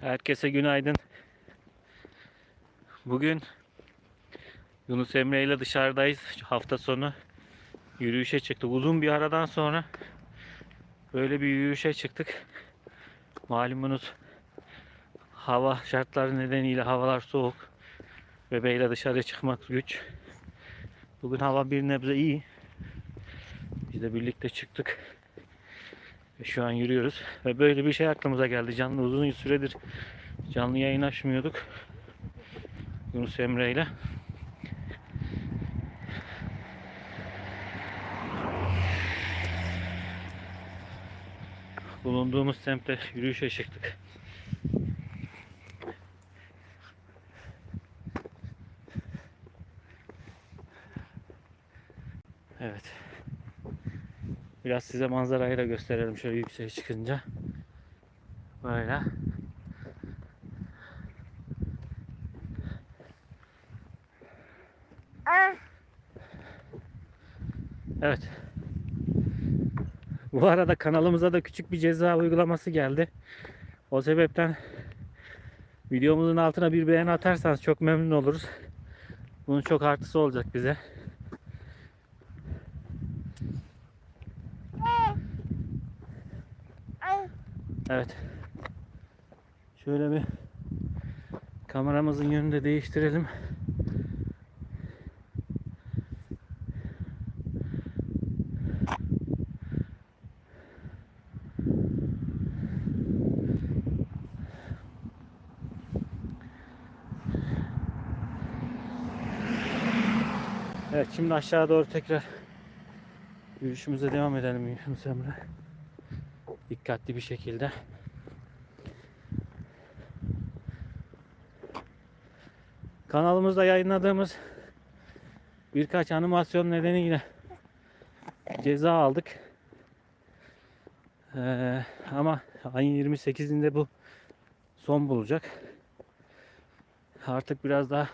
Herkese günaydın. Bugün Yunus Emre ile dışarıdayız. Hafta sonu yürüyüşe çıktık. Uzun bir aradan sonra böyle bir yürüyüşe çıktık. Malumunuz hava şartları nedeniyle havalar soğuk. Bebeğiyle dışarıya çıkmak güç. Bugün hava bir nebze iyi. Biz de birlikte çıktık. Şu an yürüyoruz. Ve böyle bir şey aklımıza geldi. Canlı uzun süredir canlı yayın açmıyorduk. Yunus Emre ile. Bulunduğumuz semtte yürüyüşe çıktık. Evet. Biraz size manzarayı da gösterelim şöyle yükseğe çıkınca. Böyle. Evet. Bu arada kanalımıza da küçük bir ceza uygulaması geldi. O sebepten videomuzun altına bir beğeni atarsanız çok memnun oluruz. Bunun çok artısı olacak bize. Evet. Şöyle bir kameramızın yönünü de değiştirelim. Evet şimdi aşağı doğru tekrar yürüyüşümüze devam edelim Yunus Emre. Dikkatli bir şekilde. Kanalımızda yayınladığımız birkaç animasyon nedeniyle ceza aldık. Ee, ama ayın 28'inde bu son bulacak. Artık biraz daha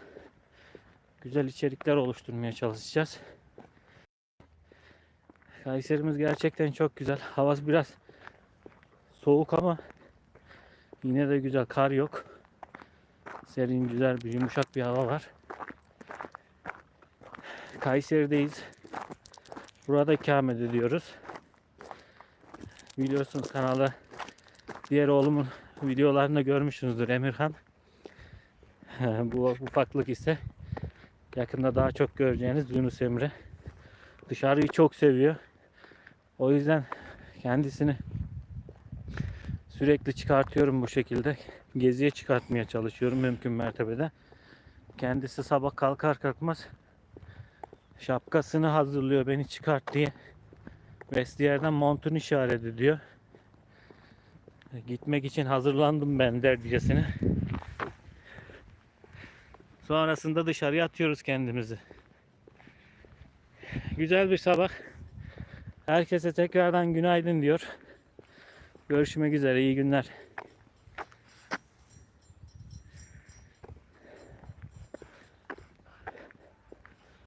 güzel içerikler oluşturmaya çalışacağız. Kayserimiz gerçekten çok güzel. Havası biraz soğuk ama yine de güzel. Kar yok. Serin, güzel bir yumuşak bir hava var. Kayseri'deyiz. Burada ikamet ediyoruz. Biliyorsunuz kanalı diğer oğlumun videolarında görmüşsünüzdür Emirhan. Bu ufaklık ise yakında daha çok göreceğiniz Yunus Emre. Dışarıyı çok seviyor. O yüzden kendisini sürekli çıkartıyorum bu şekilde. Geziye çıkartmaya çalışıyorum mümkün mertebede. Kendisi sabah kalkar kalkmaz şapkasını hazırlıyor beni çıkart diye. Vestiyerden montunu işaret ediyor. Gitmek için hazırlandım ben dercesine. Sonrasında dışarıya atıyoruz kendimizi. Güzel bir sabah. Herkese tekrardan günaydın diyor. Görüşmek üzere. iyi günler.